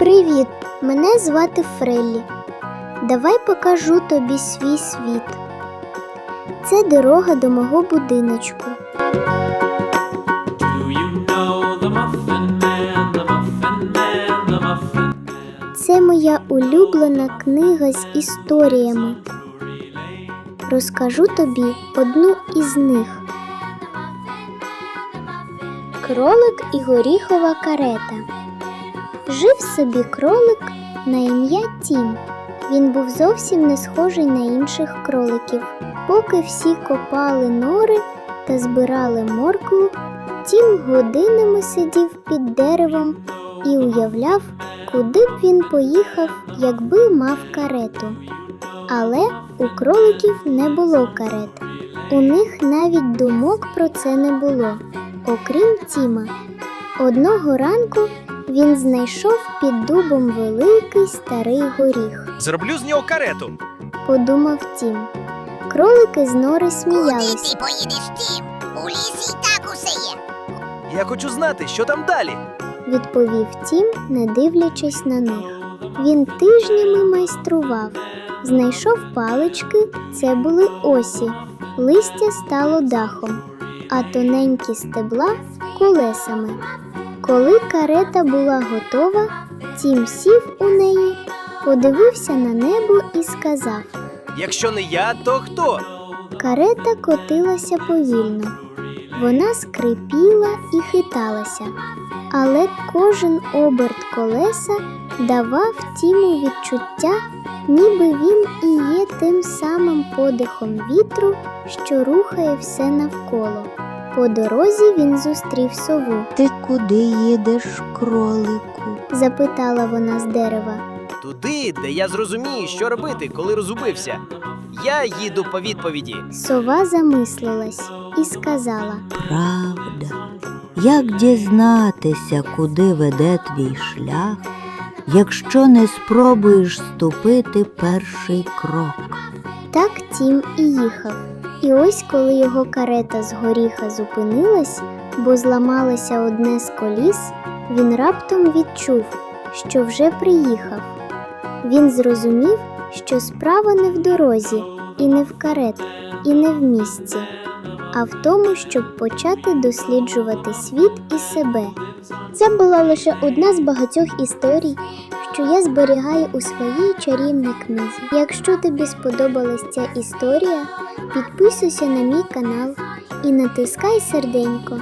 Привіт! Мене звати Фреллі. Давай покажу тобі свій світ. Це дорога до мого будиночку. Це моя улюблена книга з історіями. Розкажу тобі одну із них. Кролик і горіхова карета. Жив собі кролик на ім'я Тім. Він був зовсім не схожий на інших кроликів. Поки всі копали нори та збирали моркву, Тім годинами сидів під деревом і уявляв, куди б він поїхав, якби мав карету. Але у кроликів не було карет. У них навіть думок про це не було, окрім Тіма. Одного ранку він знайшов під дубом великий старий горіх, Зроблю з нього карету. подумав Тім. Кролики з нори Куди сміялись. ти поїдеш тим? У лісі і так усе є. Я хочу знати, що там далі. відповів Тім, не дивлячись на них. Він тижнями майстрував, знайшов палички, це були осі, листя стало дахом, а тоненькі стебла колесами. Коли карета була готова, Тім сів у неї, подивився на небо і сказав: Якщо не я, то хто? Карета котилася повільно. Вона скрипіла і хиталася, але кожен оберт колеса давав Тіму відчуття, ніби він і є тим самим подихом вітру, що рухає все навколо. По дорозі він зустрів сову, Ти куди їдеш, кролику? запитала вона з дерева. Туди, де я зрозумію, що робити, коли розгубився. Я їду по відповіді. Сова замислилась і сказала: Правда. Як дізнатися, куди веде твій шлях, якщо не спробуєш ступити перший крок? Так Тім і їхав. І ось коли його карета з горіха зупинилась, бо зламалося одне з коліс, він раптом відчув, що вже приїхав. Він зрозумів, що справа не в дорозі, і не в карет, і не в місці, а в тому, щоб почати досліджувати світ і себе. Це була лише одна з багатьох історій, що я зберігаю у своїй чарівній книзі. Якщо тобі сподобалась ця історія, підписуйся на мій канал і натискай серденько.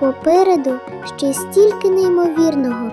Попереду ще стільки неймовірного,